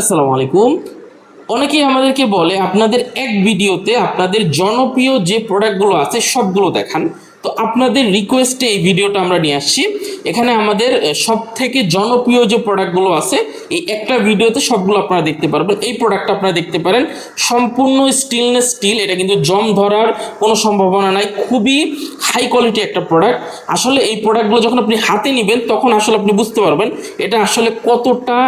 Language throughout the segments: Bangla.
আসসালামু আলাইকুম অনেকেই আমাদেরকে বলে আপনাদের এক ভিডিওতে আপনাদের জনপ্রিয় যে প্রোডাক্টগুলো আছে সবগুলো দেখান। তো আপনাদের রিকোয়েস্টে এই ভিডিওটা আমরা নিয়ে আসছি। এখানে আমাদের সব থেকে জনপ্রিয় যে প্রোডাক্টগুলো আছে, এই একটা ভিডিওতে সবগুলো আপনারা দেখতে পারবেন। এই প্রোডাক্টটা আপনারা দেখতে পারেন। সম্পূর্ণ স্টিলনেস স্টিল এটা কিন্তু জম ধরার কোনো সম্ভাবনা নাই। খুবই হাই কোয়ালিটি একটা প্রোডাক্ট। আসলে এই প্রোডাক্টগুলো যখন আপনি হাতে নেবেন, তখন আসলে আপনি বুঝতে পারবেন এটা আসলে কতটা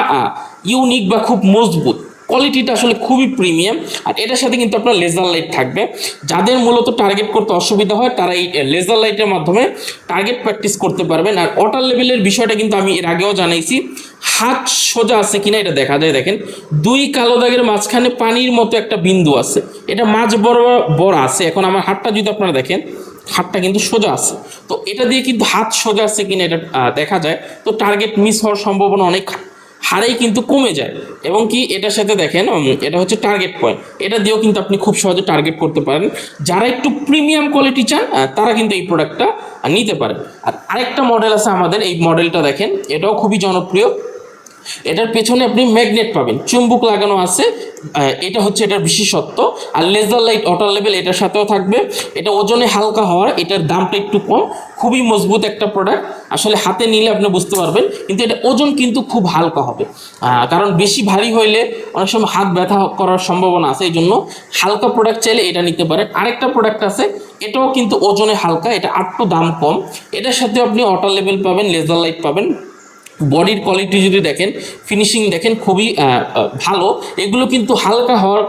ইউনিক বা খুব মজবুত। কোয়ালিটিটা আসলে খুবই প্রিমিয়াম আর এটার সাথে কিন্তু আপনার লেজার লাইট থাকবে। যাদের মূলত টার্গেট করতে অসুবিধা হয়, তারা এই লেজার লাইটের মাধ্যমে টার্গেট প্র্যাকটিস করতে পারবেন। আর ওয়াটার লেভেলের বিষয়টা কিন্তু আমি এর আগেও জানাইছি। হাত সোজা আছে কিনা এটা দেখা যায়, দেখেন। দুই কালো দাগের মাঝখানে পানির মতো একটা বিন্দু আছে। এটা মাঝ বড় বড় আছে। এখন আমার হাতটা যদি আপনারা দেখেন, হাতটা কিন্তু সোজা আছে। তো এটা দিয়ে কিন্তু হাত সোজা আছে কিনা এটা দেখা যায়। তো টার্গেট মিস হওয়ার সম্ভাবনা অনেক হারেই কিন্তু কমে যায়। এবং কি এটার সাথে দেখেন এটা হচ্ছে টার্গেট পয়েন্ট এটা দিয়েও কিন্তু আপনি খুব সহজে টার্গেট করতে পারেন। যারা একটু প্রিমিয়াম কোয়ালিটি চান তারা কিন্তু এই প্রোডাক্টটা নিতে পারেন। আর আরেকটা মডেল আছে আমাদের, এই মডেলটা দেখেন, এটাও খুবই জনপ্রিয়। এটার পেছনে আপনি ম্যাগনেট পাবেন। চুম্বুক লাগানো আছে এটা হচ্ছে এটার বিশেষত্ব। আর লেজার লাইট ওয়াটার লেভেল এটার সাথেও থাকবে। এটা ওজনে হালকা হওয়ার, এটার দামটা একটু কম। খুবই মজবুত একটা প্রোডাক্ট আসলে হাতে নিলে আপনি বুঝতে পারবেন, কিন্তু এটা ওজন কিন্তু খুব হালকা হবে। কারণ বেশি ভারী হইলে অনেক সময় হাত ব্যথা করার সম্ভাবনা আছে এই জন্য হালকা প্রোডাক্ট চাইলে এটা নিতে পারেন। আরেকটা প্রোডাক্ট আছে, এটাও কিন্তু ওজনে হালকা, এটা আটটু দাম কম। এটার সাথে আপনি ওয়াটার লেভেল পাবেন লেজার লাইট পাবেন। বডির কোয়ালিটি যদি দেখেন ফিনিশিং দেখেন খুবই ভালো। এগুলো কিন্তু হালকা হওয়ার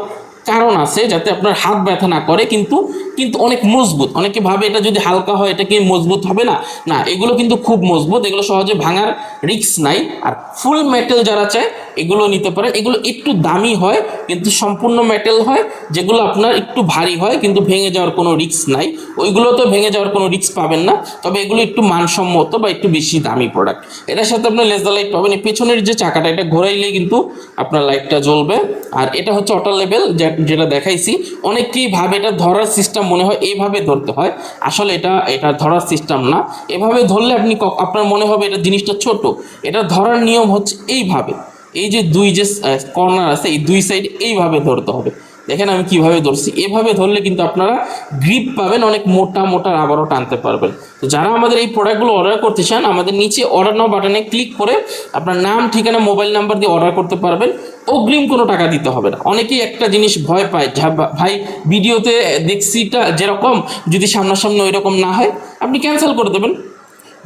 কারণ আছে যাতে আপনার হাত ব্যথা না করে, কিন্তু কিন্তু অনেক মজবুত। অনেকে ভাবে এটা যদি হালকা হয় এটা কি মজবুত হবে না। না, এগুলো কিন্তু খুব মজবুত। এগুলো সহজে ভাঙার রিক্স নাই। আর ফুল মেটেল যারা চায়, এগুলো নিতে পারে। এগুলো একটু দামি হয়, কিন্তু সম্পূর্ণ মেটেল হয়, যেগুলো আপনার একটু ভারী হয়, কিন্তু ভেঙে যাওয়ার কোনো রিস্ক নাই। ওইগুলো তো ভেঙে যাওয়ার কোনো রিস্ক পাবেন না। তবে এগুলো একটু মানসম্মত বা একটু বেশি দামি প্রোডাক্ট এটার সাথে আপনার লেজার লাইট পাবেন। পেছনের যে চাকাটা, এটা ঘোরাইলে কিন্তু আপনার লাইটটা জ্বলবে। আর এটা হচ্ছে অটো লেভেল যেটা দেখাইছি, অনেকেই ভাবে এটা ধরার সিস্টেম মনে হয় এইভাবে ধরতে হয়। আসলে এটা এটা ধরার সিস্টেম না। এভাবে ধরলে আপনি আপনার মনে হবে এটা জিনিসটা ছোট। এটা ধরার নিয়ম হচ্ছে এইভাবে। এই যে দুই যে কর্নার আছে, এই দুই সাইড এইভাবে ধরতে হবে। দেখেন আমি কীভাবে ধরছি। এভাবে ধরলে কিন্তু আপনারা গ্রিপ পাবেন, অনেক মোটা মোটা আবারও টানতে পারবেন। তো যারা আমাদের এই প্রোডাক্টগুলো অর্ডার করতে চান, আমাদের নিচে অর্ডার নাও বাটনে ক্লিক করে আপনার নাম, ঠিকানা মোবাইল নাম্বার দিয়ে অর্ডার করতে পারবেন। অগ্রিম কোনো টাকা দিতে হবে না। অনেকেই একটা জিনিস ভয় পায় ভাই ভিডিওতে দেখছিটা যেরকম, যদি সামনাসামনি ওই রকম না হয়, আপনি ক্যান্সেল করে দেবেন।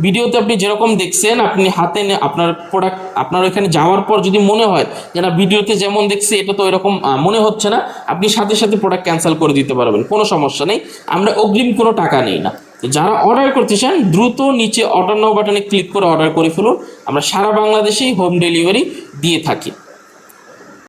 ভিডিওতে আপনি যেরকম দেখছেন, আপনি হাতে নিয়ে আপনার প্রোডাক্ট আপনার ওইখানে যাওয়ার পর যদি মনে হয় যে না, ভিডিওতে যেমন দেখছি, এটা তো এরকম মনে হচ্ছে না, আপনি সাথে সাথে প্রোডাক্ট ক্যান্সেল করে দিতে পারবেন, কোনো সমস্যা নেই। আমরা অগ্রিম কোনো টাকা নেই না। যারা অর্ডার করতে চান দ্রুত নিচে অর্ডার নাও বাটনে ক্লিক করে অর্ডার করে ফেলুন। আমরা সারা বাংলাদেশেই হোম ডেলিভারি দিয়ে থাকি।